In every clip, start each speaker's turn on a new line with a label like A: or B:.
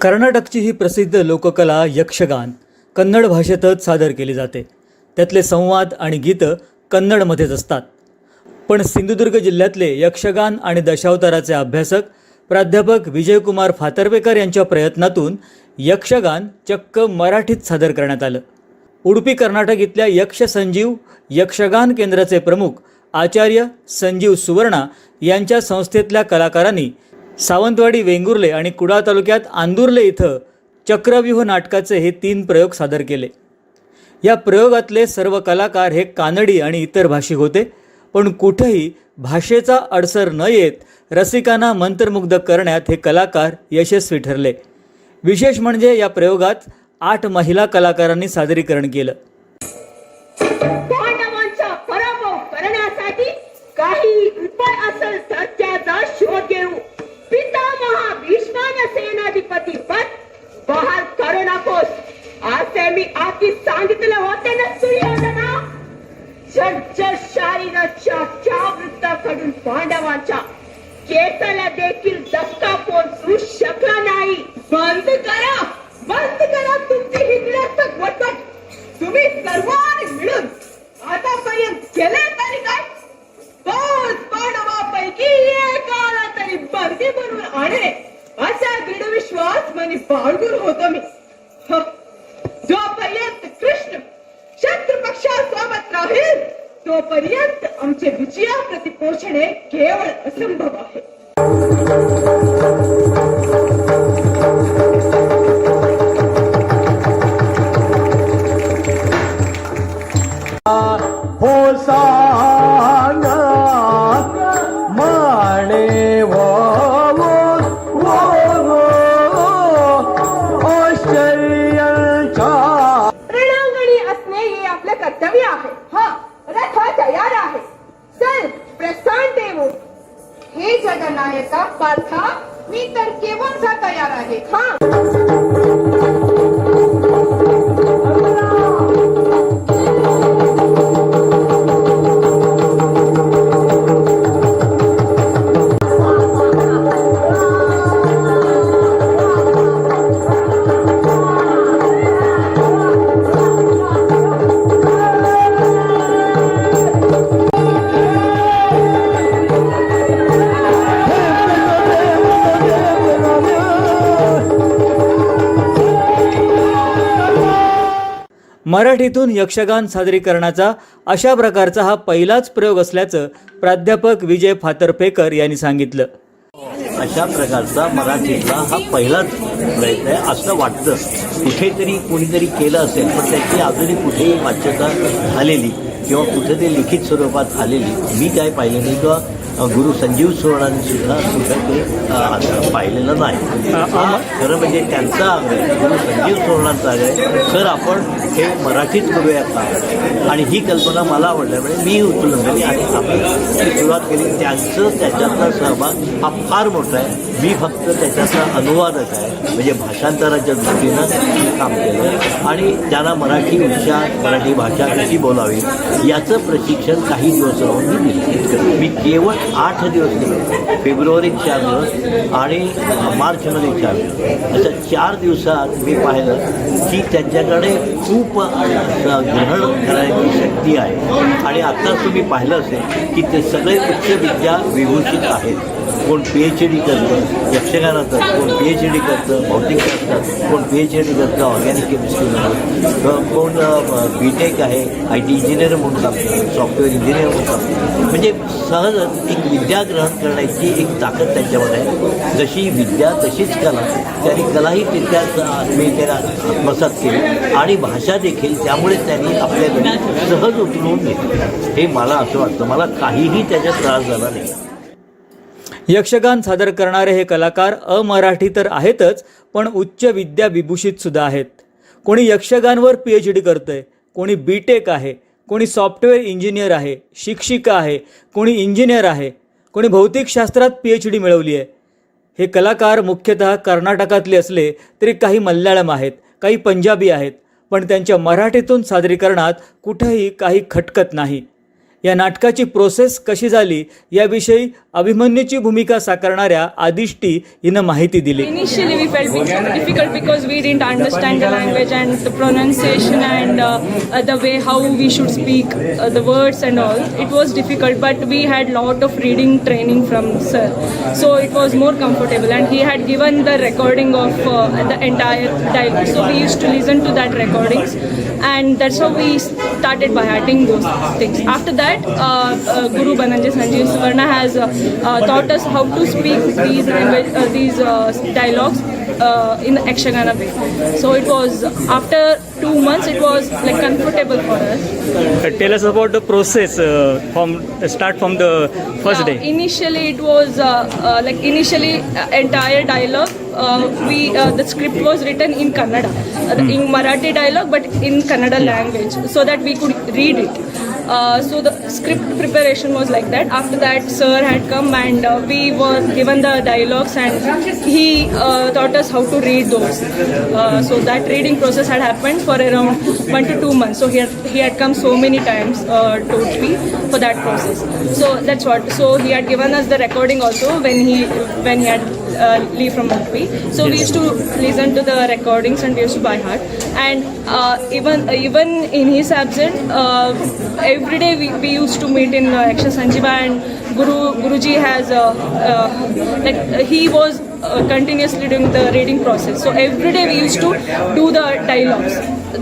A: कर्नाटकची ही प्रसिद्ध लोककला यक्षगान कन्नड भाषेतच सादर केली जाते. त्यातले संवाद आणि गीतं कन्नडमध्येच असतात. पण सिंधुदुर्ग जिल्ह्यातले यक्षगान आणि दशावताराचे अभ्यासक प्राध्यापक विजयकुमार फातर्वेकर यांच्या प्रयत्नातून यक्षगान चक्क मराठीत सादर करण्यात आलं. उडुपी कर्नाटक इथल्या यक्ष संजीव यक्षगान केंद्राचे प्रमुख आचार्य संजीव सुवर्णा यांच्या संस्थेतल्या कलाकारांनी सावंतवाडी वेंगुर्ले आणि कुडाळ तालुक्यात आंदुर्ले इथं चक्रव्यूह नाटकाचे हे तीन प्रयोग सादर केले. या प्रयोगातले सर्व कलाकार हे कानडी आणि इतर भाषिक होते पण कुठेही भाषेचा अडसर न येत रसिकांना मंत्रमुग्ध करण्यात हे कलाकार यशस्वी ठरले. विशेष म्हणजे या प्रयोगात आठ महिला कलाकारांनी सादरीकरण केलं.
B: पांडवांचा करण्यासाठी काही पितामहा सेनाधिपती मी आधी सांगितले होते ना सुयोधना शरीराच्या त्या वृत्ताकडून पांडवांच्या केसाला देखील धक्का पोहोचू शकला नाही. बंद करा बंद करा तुमची ही निरर्थक वटवट. तुम्ही सर्वांनी मिळून आतापर्यंत केले तरी काय? तोच पाडवापैकी एकाला तरी बंदी बनवून आणे असा दृढ विश्वास मनी बाळगून होतो मी. जोपर्यंत कृष्ण शत्रुपक्षासोबत राहील तोपर्यंत आमचे विजया प्रतिपोषणे केवळ असंभव आहे. जगनायका पार्था मी तर केव्हाचा तयार आहे. हा.
A: मराठीतून यक्षगान सादरीकरणाचा अशा प्रकारचा हा पहिलाच प्रयोग असल्याचं प्राध्यापक विजय फातर्फेकर यांनी सांगितलं.
C: अशा प्रकारचा मराठीतला हा पहिलाच प्रयत्न आहे असं वाटतं. कुठेतरी कोणीतरी केलं असेल पण त्याची अजूनही कुठेही वाच्यता झालेली किंवा कुठे ते लिखित स्वरूपात आलेली मी काय पाहिलं नाही किंवा गुरु संजीव सुवर्णांनी सुद्धा सुद्धा ते आता पाहिलेलं नाही. हा खरं म्हणजे त्यांचा आग्रह गुरु संजीव सुवर्णांचा आग्रह सर आपण हे मराठीत करूया का? आणि ही कल्पना मला आवडल्यामुळे मी उचलून आणि ती सुरुवात केली. त्यांचं त्याच्यातला सहभाग हा फार मोठा आहे. मी फक्त त्याच्यातला अनुवादक आहे. म्हणजे भाषांतराच्या दृष्टीनं काम केलं. आणि त्यांना मराठी उच्चार मराठी भाषा कशी बोलावी याचं प्रशिक्षण काही दिवस राहून मी दिलं. मी केवळ आठ दिवस दिले. फेब्रुवारीत चार दिवस आणि मार्चमध्ये चार दिवस. अशा चार दिवसात मी पाहिलं की त्यांच्याकडे खूप ग्रहण करण्याची शक्ती आहे. आणि आत्ताच तुम्ही पाहिलं असेल की ते सगळे उच्च विद्या विभूषित आहेत. कोण पी एच डी करतं यक्षगानाचं कोण पी एच डी करतं भौतिकशास्त्रात कोण पी एच डी करतं ऑर्गॅनिक केमिस्ट्रीमध्ये कोण बी टेक आहे आय टी इंजिनियर म्हणून काम करतं सॉफ्टवेअर इंजिनियर म्हणून काम म्हणजे सहजच एक विद्या ग्रहण करण्याची एक ताकद त्यांच्यामध्ये आहे. जशी विद्या तशीच कला त्यांनी कलाही तितक्याच आत्मीयतेला आत्मसात केली आणि भाषा देखील त्यामुळे त्यांनी आपल्याकडे सहज उतरवून घेतली. हे मला असं वाटतं. मला काहीही त्याच्यात त्रास झाला नाही.
A: यक्षगान सादर करणारे हे कलाकार अमराठी तर आहेतच पण उच्च विद्या विभूषित सुद्धा आहेत. कोणी यक्षगानवर पी एच डी करतंय कोणी बी टेक आहे कोणी सॉफ्टवेअर इंजिनियर आहे शिक्षिका आहे कोणी इंजिनियर आहे कोणी भौतिकशास्त्रात पी एच डी मिळवली आहे. हे कलाकार मुख्यतः कर्नाटकातले असले तरी काही मल्याळम आहेत काही पंजाबी आहेत पण त्यांच्या मराठीतून सादरीकरणात कुठंही काही खटकत नाही. या नाटकाची प्रोसेस कशी झाली याविषयी अभिमन्यूची भूमिका साकारणाऱ्या आदिष्टी हिनं माहिती दिली.
D: Difficult because we understand language and the and the way how we should speak the words and all it was difficult but we had lot of reading training from sir so it more comfortable and he had given the recording of the entire dialogue so we to listen to that recordings and that's how we started by adding those things. After that, uh, uh, Guru Bananjay Sanjeev Suvarna has uh, taught us how to speak these these dialogues uh, in the action and a way. So it was after two months, it was like comfortable for us.
A: Uh, tell us about the process uh, from uh, start from the first
D: yeah, day. Initially, it was uh, uh, like initially uh, entire dialogue. Uh, we uh, the script was written in Kannada, uh, hmm. in Marathi dialogue, but in Kannada hmm. language, so that we could read it. Uh, so the script preparation was like that. After that, sir had come and uh, we were given the dialogues, and he uh, taught us how to read those. Uh, so that reading process had happened for around one to two months. So he had, he had come so many times uh, Udupi for that process. So that's what. So he had given us the recording also when he when he had uh, leave from Udupi. So we used to listen to the recordings and we used to by heart. And uh, even even in his absence, uh, every day we, we used to meet in uh, Aksha Sanjiva and Guru Guruji has uh, uh, like uh, he was uh, continuously doing the reading process. So every day we used to do the dialogues,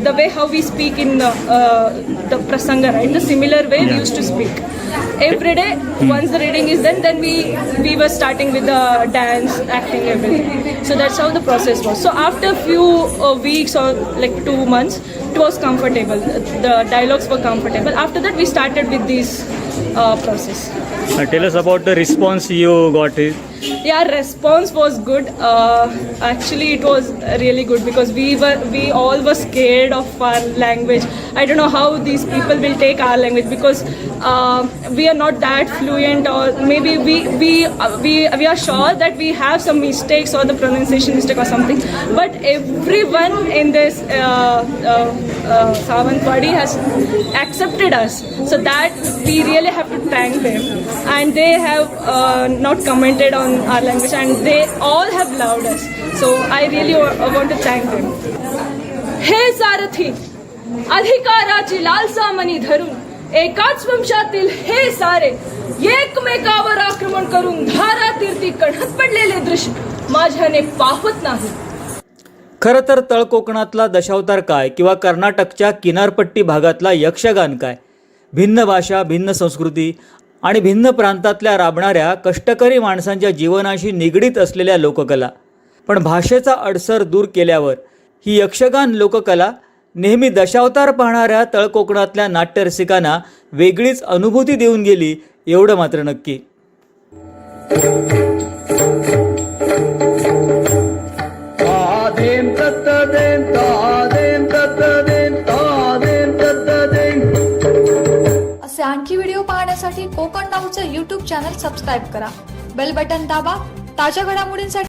D: the way how we speak in the, uh, the prasanga, right? The similar way we used to speak every day. Once the reading is done, then we we were starting with the dance, acting, everything. So that's how the process was. So after few uh, weeks or like two months, it was comfortable. The dialogues were comfortable. After that, we started with this uh, process.
A: Uh, tell us about the response you got
D: yeah response was good. Uh, actually it was really good because we were we all were scared of our language. I don't know how these people will take our language because uh, we are not that fluent or maybe we we uh, we we are sure that we have some mistakes or the pronunciation mistake or something. But everyone in this uh, uh, uh, has accepted us. So that we really have to thank them. And they have uh, not commented on our language and they all have loved us. So i really uh, want to thank them. हे सारथी अधिकाराची लालसा मनी धरून एकाच वंशातील हे सारे एकमेकावर आक्रमण करून धारा तीर्थी कढत पडलेले दृश्य माझ्याने पाहत नाही.
A: खरं तर तळकोकणातला दशावतार काय किंवा कर्नाटकच्या किनारपट्टी भागातला यक्षगान काय? भिन्न भाषा भिन्न संस्कृती आणि भिन्न प्रांतातल्या राबणाऱ्या कष्टकरी माणसांच्या जीवनाशी निगडीत असलेल्या लोककला. पण भाषेचा अडसर दूर केल्यावर ही यक्षगान लोककला नेहमी दशावतार पाहणाऱ्या तळकोकणातल्या नाट्यरसिकांना वेगळीच अनुभूती देऊन गेली एवढं मात्र नक्की.
E: चॅनल सबस्क्राईब करा. बेल बटन दाबा. ताज्या घडामोडींसाठी